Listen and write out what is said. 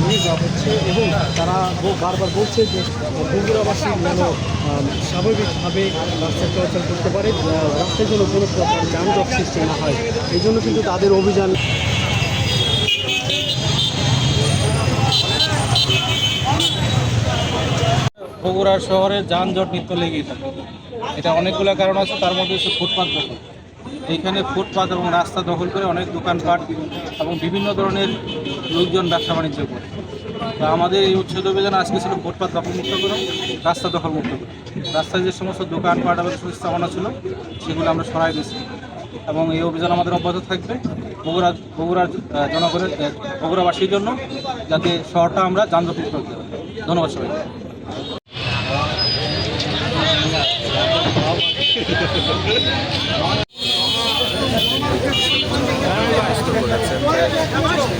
নিয়ে যাওয়া হচ্ছে এবং তারা বারবার বলছে যে বগুড়াবাসী যেন স্বাভাবিকভাবে রাস্তা চলাচল করতে পারে রাস্তায় যেন কোনো প্রকার যানজট সৃষ্টি না হয়। এই জন্য কিন্তু তাদের অভিযান বগুড়া শহরে যানজট নিত্য লেগেই থাকে এটা অনেকগুলো কারণ আছে, তার মধ্যে হচ্ছে দখল। এইখানে ফুটপাথ এবং রাস্তা দখল করে অনেক দোকানপাট এবং বিভিন্ন ধরনের লোকজন ব্যবসা বাণিজ্য করে। তো আমাদের এই উচ্ছেদ অভিযান আজকে ছিল ফুটপাত দখল মুক্ত করো, রাস্তা দখল মুক্ত করো। রাস্তায় যে সমস্ত দোকানপাট এবং স্থাপনা ছিল, সেগুলো আমরা সরাই দিয়েছি। এবং এই অভিযান আমাদের অব্যাহত থাকবে বগুড়া বগুড়ার জনগণের বগুড়াবাসীর জন্য, যাতে শহরটা আমরা যানজট মুক্ত করতে পারি। ধন্যবাদ সবাই